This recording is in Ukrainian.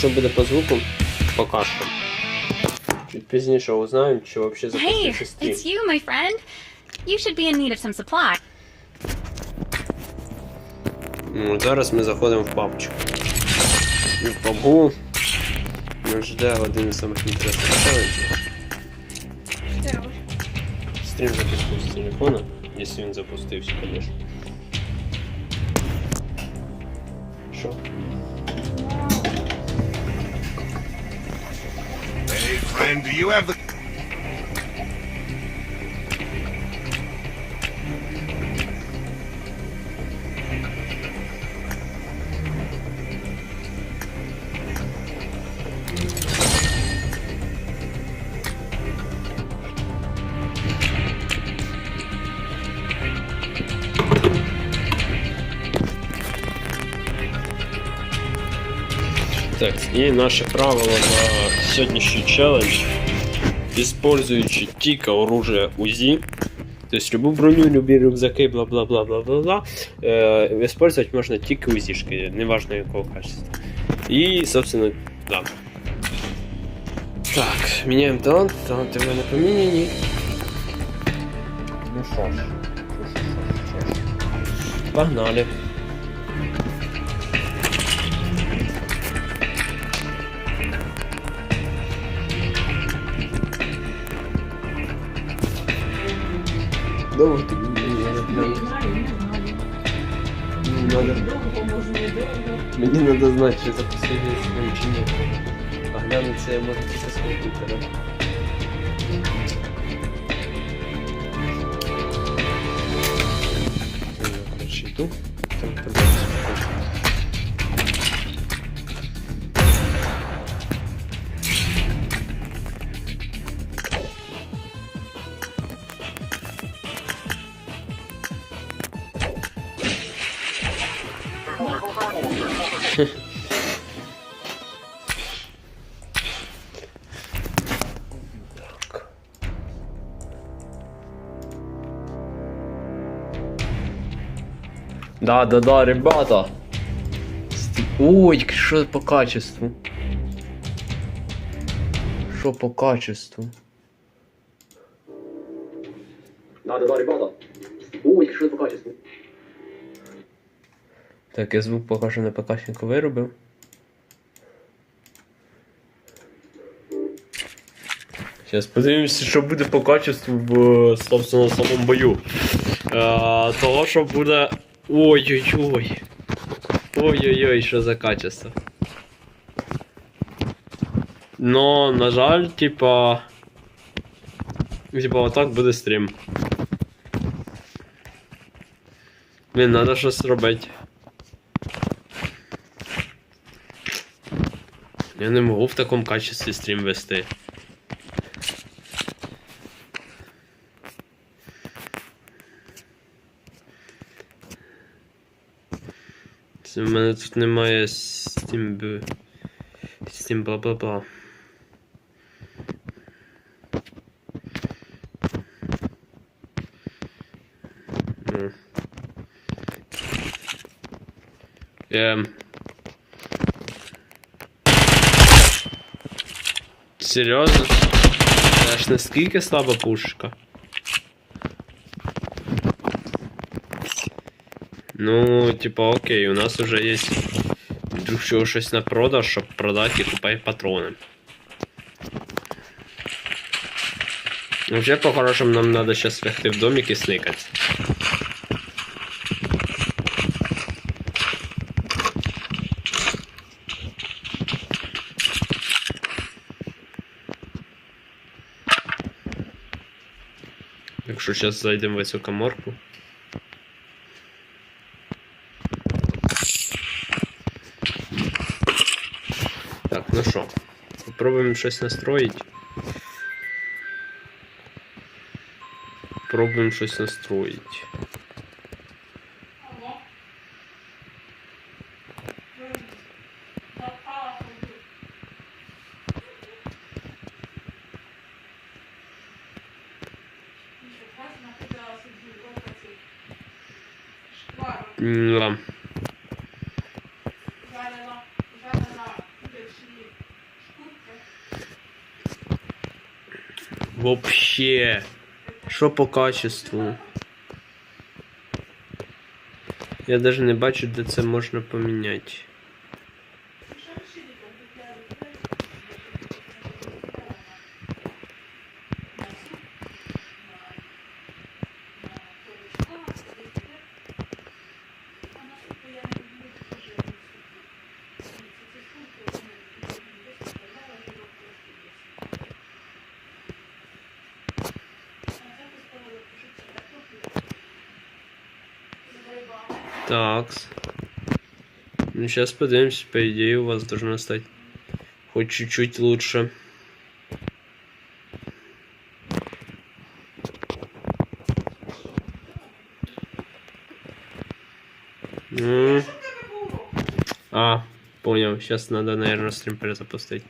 що буде по звуку, пока що. Чуть пізніше узнаємо, чи взагалі Hey, запустився стрім. it's you, my friend. You should be in need of some supply. Ну, зараз ми заходимо в папочку. І в пабу нас жде один із самих інтересних челенджів. Стрім запустив з телефона, якщо він запустився, звісно. Що? Friend, do you have the... Так, і наше правило на сьогоднішній челендж. Используючи тільки оружие УЗИ, то есть любую броню, любі рюкзаки, бла-бла-бла-бла-бла-бла, э, использовать можно тільки УЗИшки, неважно якого качества. І, собственно, да. Так, міняємо талант, таланти в мене поміняні. Ну ж, що ж. Погнали. Довго ти мені не надо. Мені треба знати, чи запустили стрім чи ні. А глянути це я можу тільки з комп'ютера. Так. Да, да, да, ребята. Ой, что по качеству? Что по качеству? Да, да, да, ребята. Ой, что по качеству? Так, я звук поки що на ПКшнику виробив. Зараз подивимося, що буде по качеству в собственно самому бою. Е, того, що буде. Ой-ой-ой. Ой-ой-ой, що за качество. Но, на жаль, типа. Типа, отак буде стрім. Блін, треба щось робити. Я не можу в такому качестві стрім вести. Це в мене тут немає б- Steam бла-бла-бла. Ну. Ем. Серйозно? Це ж слаба пушка? Ну, типа, окей, у нас уже есть вдруг чого щось на продаж, щоб продати і купати патрони. Вообще, по-хорошему, нам надо сейчас лягти в домик и сникать. Так що зараз зайдемо в цю коморку. Так, ну що, спробуємо щось настроїть. Пробуємо щось настроїть. Вообще, що по качеству? Я даже не бачу, де це можна поміняти. Такс. Ну, сейчас подивимось, по идее, у вас должно стать хоть чуть-чуть лучше. А, понял. Сейчас надо, наверное, стрим перезапустить.